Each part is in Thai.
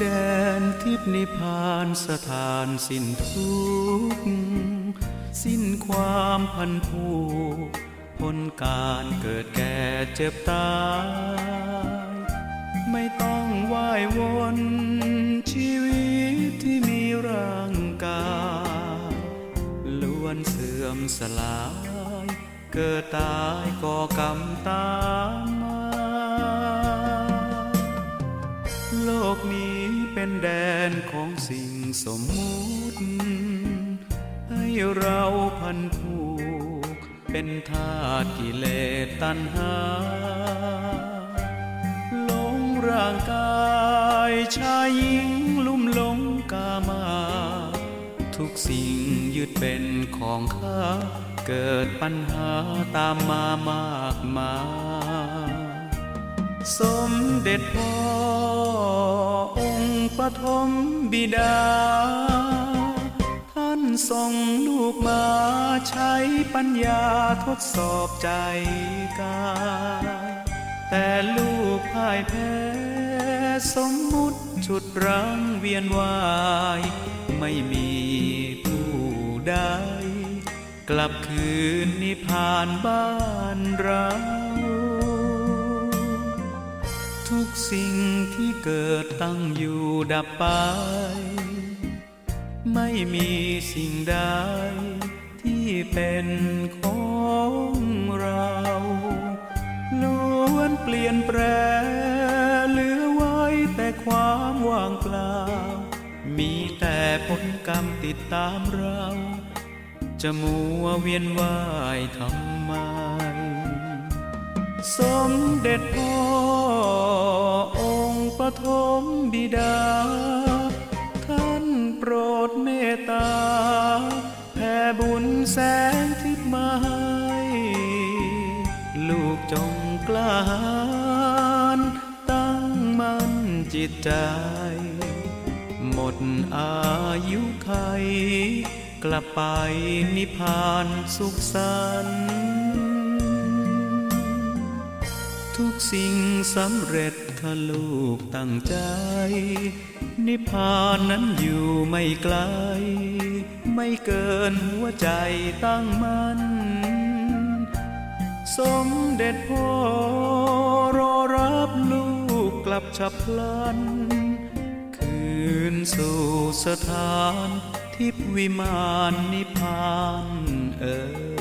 แดนทิพนิพานสถานสิ้นทุกข์สิ้นความพันผูกพ้นการเกิดแก่เจ็บตาย ไม่ต้องว่ายวนชีวิตที่มีร่างกายล้วนเสื่อมสลาย เกิดตายก่อกรรมตามมา โลกนี้ เป็นแดนของสิ่งสมมุติ ให้เราพันผูก เป็นทาสกิเลสตัณหาหลงร่างกายชายหญิงลุ่มหลงกามา ทุกสิ่งยึดเป็นของข้า เกิดปัญหาตามมามากมาย สมเด็จพ่อ องค์ปฐมบิดา ท่านส่งลูกมาใช้ปัญญาทดสอบใจกาย แต่ลูกพ่ายแพ้สมมุติฉุดรังเวียนวาย ไม่มีผู้ใดกลับคืนนิพพานบ้านเรา ทุกสิ่งที่เกิดตั้งอยู่ดับไป ไม่มีสิ่งใดที่เป็นของเราล้วนเปลี่ยนแปรเหลือไว้แต่ความว่างเปล่า มีแต่ผลกรรมติดตามเรา จะมัวเวียนว่ายทำไม สมเด็จพ่อ ฐมบิดา ท่านโปรดเมตตา แผ่บุญแสงทิพย์มาให้ลูกจงกล้าหาญตั้งมั่นจิตใจ หมดอายุไข กลับไปนิพพานสุขสันต์ ทุกสิ่งสำเร็จถ้าลูกตั้งใจ นิพพานนั้นอยู่ไม่ไกล ไม่เกินหัวใจตั้งมัน่นสมเด็จพ่อรอรับลูกกลับฉับพลัน คืนสู่สถานทิพวิมานนิพพานเออ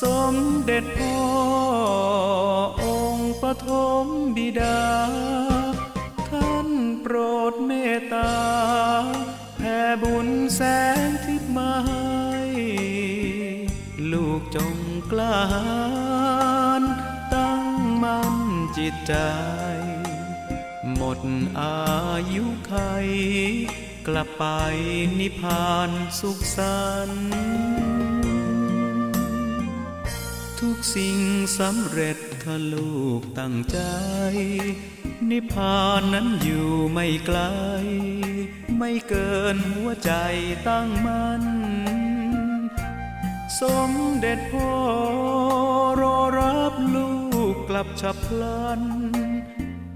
สมเด็จพ่อ องค์ปฐมบิดา ท่านโปรดเมตตา แผ่บุญแสงทิพย์มาให้ลูกจงกล้าหาญตั้งมั่นจิตใจ หมดอายุไขกลับไปนิพพานสุขสันต์ ทุกสิ่งสำเร็จถ้าลูกตั้งใจ นิพพานนั้นอยู่ไม่ไกล ไม่เกินหัวใจตั้งมัน่นสมเด็จพ่อรอรับลูกกลับฉับพลัน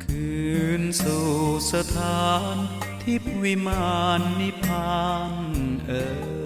คืนสู่สถานทิพวิมานนิพพานเออ